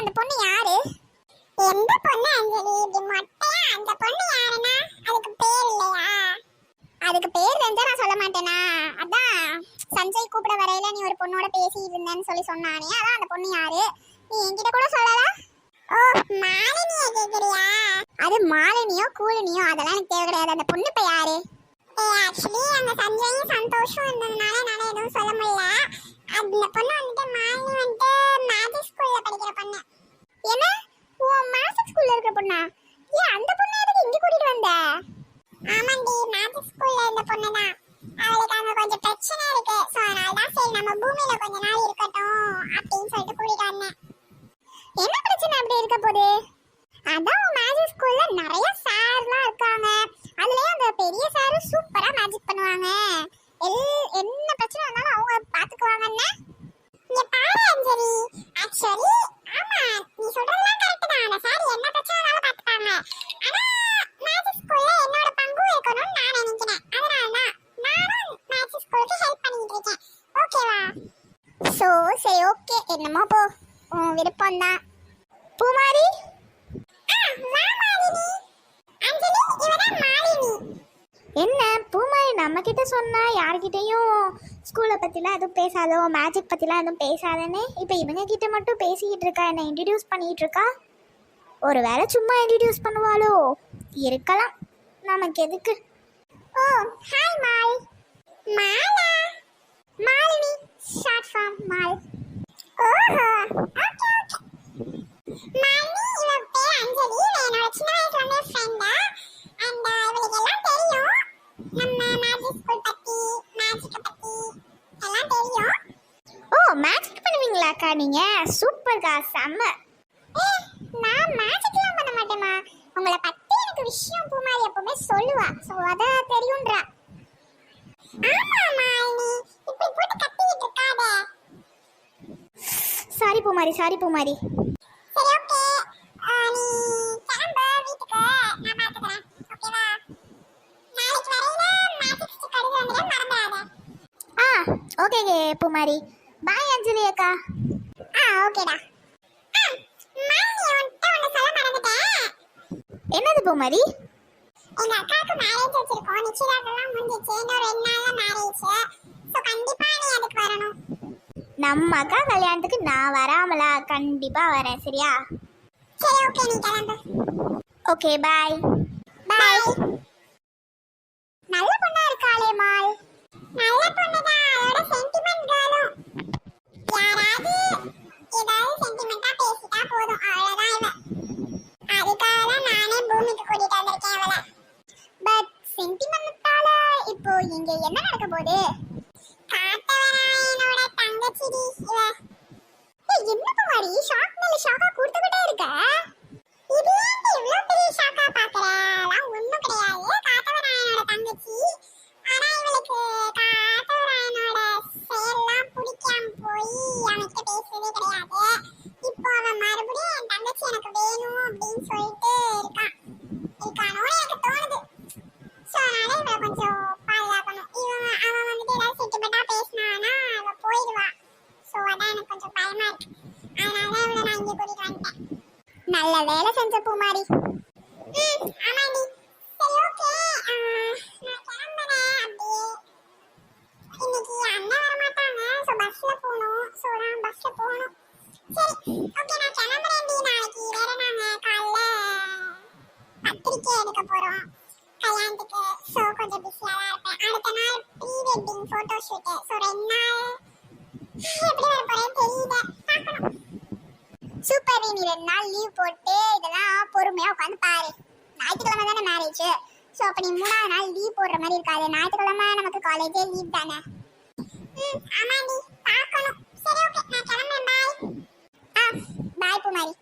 அந்த பொண்ணு யாரு? எந்த பொண்ணு அஞ்சலி? இப்படி மொட்டையா? அந்த பொண்ணு யாருன்னா? அதுக்கு பேர் இல்லையா? அதுக்கு பேர் தெரிஞ்சா நான் சொல்ல மாட்டேனா? அதான் சஞ்சய் கூப்பிட வரையில நீ ஒரு பொண்ணோட பேசிட்டு இருந்தேன்னு சொல்லி சொன்னானே. அதான் அந்த பொண்ணு யாரு? நீ என்கிட்ட கூட சொல்லல? ஓ மாலினிய கேக்குறியா? அது மாலினியோ கூலினியோ அதெல்லாம் எனக்கு தேவை கிடையாது. அந்த பொண்ணு இப்ப யாரு? ஆக்சுவலி அந்த சஞ்சயும் சந்தோஷம் இருந்ததுனால என்னால எதுவும் சொல்ல முடியல. அந்த பொண்ணு வந்துட்டு மாலினி வந்துட்டு மேஜிக் ஸ்கூல்ல படிக்கிற பொண்ணு என்ன ஓ மேஜிக் ஸ்கூல்ல இருக்கிற பொண்ணா ஏன் அந்த பொண்ணு எதுக்கு இங்க கூட்டிட்டு வந்த ஆமாண்டி மேஜிக் ஸ்கூல்ல இருந்த பொண்ணு தான் அவளுக்கு அங்க கொஞ்சம் பிரச்சனை இருக்கு சோ அதனால தான் சரி நம்ம பூமியில கொஞ்ச நாள் இருக்கட்டும் அப்படின்னு சொல்லிட்டு கூட்டிட்டு வந்தேன். என்ன பிரச்சனை அப்படி இருக்க போது அதான் மேஜிக் ஸ்கூல்ல நிறைய சார்லாம் இருக்காங்க. அதுலயும் அந்த பெரிய சார் சூப்பரா மேஜிக் பண்ணுவாங்க. எல் என்ன பிரச்சனை வந்தாலும் அவங்க பாத்துக்குவாங்கன்னு இங்க பாரு அஞ்சலி. ஆக்சுவலி என்னமோ போ உன் விருப்பம் தான் பூமாரி என்ன பூமாரி நம்ம கிட்ட சொன்னா யார்கிட்டயும் ஸ்கூலை பத்திலாம் எதுவும் பேசாதோ மேஜிக் பத்திலாம் எதுவும் பேசாதேன்னு? இப்போ இவங்க கிட்ட மட்டும் பேசிக்கிட்டு இருக்கா என்ன இன்ட்ரடியூஸ் பண்ணிட்டு இருக்கா? ஒருவேளை சும்மா இன்ட்ரடியூஸ் பண்ணுவாளோ? இருக்கலாம். நமக்கு எதுக்கு? ஓ hi Mal. Mala. Malini short form Mal ஓஹோ ஓகே ஓகே மாலினி இவ பேர் அஞ்சலி இவ என்னோட சின்ன வயசுல இருந்தே ஃப்ரெண்டா அண்ட் இவளுக்கு எல்லாம் தெரியும் நம்ம மேஜிக் ஸ்கூல் பத்தி மேஜிக்க பத்தி எல்லாம் தெரியும் ஓ மேஜிக் பண்ணுவீங்களாக்கா சூப்பர் சூப்பர்க்கா செம்ம. நான் மேஜிக்லாம் பண்ண மாட்டேமா உங்களை பத்தி எனக்கு விஷயம் பூமாரி எப்பவுமே சொல்லுவா. சோ அத தெரியும்ன்றா. ஆமா மாலினி. இப்படி போட்டு சாரி பூமாரி சாரி பூமாரி. சரி ஓகே நீ கிளம்பு வீட்டுக்கு. நான் ஓகேவா நாளைக்கு வரையில மேஜிக் ஸ்டிக் மறந்துடாத. ஆ ஓகே பூமாரி. பாய் அஞ்சலி அக்கா. ஓகேடா. என்னது பூமாரி? எங்க அக்காவுக்கு மேரேஜ் வச்சிருக்கோம். நிச்சயதார்த்தம்லாம் முடிஞ்சிச்சு. இன்னும் ரெண்டு நாள்ல மேரேஜ் ஸோ கண்டிப்பா நீ அதுக்கு வரணும். நம்ம அக்கா கல்யாணத்துக்கு நான் வராமலா? கண்டிப்பா வரேன். சரியா? சரி ஓகே நீ கிளம்பு. ஓகே பாய் பாய் நல்ல பொண்ணா இருக்காளே மால் நல்ல பொண்ணு தான் அதோட சென்டிமெண்ட் கேர்ளும் யாராவது இங்க என்ன நடக்க போகுது? காட்டவராயனோட தங்கச்சிடி இவ. என்ன குமாரி ஷாக் மேல ஷாக்கா கொடுத்துக்கிட்டே இருக்க இது ஏன்டி இவ்ளோ பெரிய ஷாக்கா பாக்குற அதெல்லாம் ஒண்ணும் கிடையாது காத்தவராயனோட தங்கச்சி ஆனா இவளுக்கு காத்தவராயனோட செயல்லாம் பிடிக்காம போய் அவன்கிட்ட பேசுறதே கிடையாது இப்போ அவன் மறுபடியும் என் தங்கச்சி எனக்கு வேணும் அப்படின்னு சொல்லிட்டு இருக்கான் இருக்கானோன்னு எனக்கு தோணுது ஸோ அதனால இவளை கொஞ்சம் பாதுகாக்கணும் இவன் அவன் வந்துட்டு ஏதாவது சென்டிமெண்டா பேசினானா அவ போயிடுவா ஸோ அதான் எனக்கு கொஞ்சம் பயமா இருக்கு வாங்கி இவளை கூட்டிட்டு வந்துட்டேன் நல்ல வேலை செஞ்ச பூமாரி. ம் ஆமாண்டி. சரி ஓகே. நான் கிளம்புறேன் அப்படியே. இன்னைக்கு அண்ணன் வர மாட்டாங்க. ஸோ பஸ்ல போகணும். ஸோ நான் பஸ்ல போகணும். சரி ஓகே நான் கிளம்புறேன்டி நாளைக்கு வேற நாங்க காலைல பத்திரிக்கை எடுக்க போறோம். கல்யாணத்துக்கு. ஸோ கொஞ்சம் பிஸியாக தான் இருப்பேன். அடுத்த நாள் pre wedding photo shoot so ரெண்டு நாள் எப்படி வர போறேன்னு தெரியல. சூப்பர் நீ ரெண்டு நாள் லீவ் போட்டு இதெல்லாம் பொறுமையா உட்காந்து பாரு. ஞாயிற்றுக்கிழமை தானே மேரேஜ் ஸோ அப்போ நீ மூணாவது நாள் லீவ் போடுற மாதிரி இருக்காது. ஞாயிற்றுக்கிழமை நமக்கு காலேஜே லீவ் தானே. ம் ஆமாண்டி பார்க்கணும். சரி ஓகே நான் கிளம்புறேன் பாய் ஆ பாய் பூமாரி.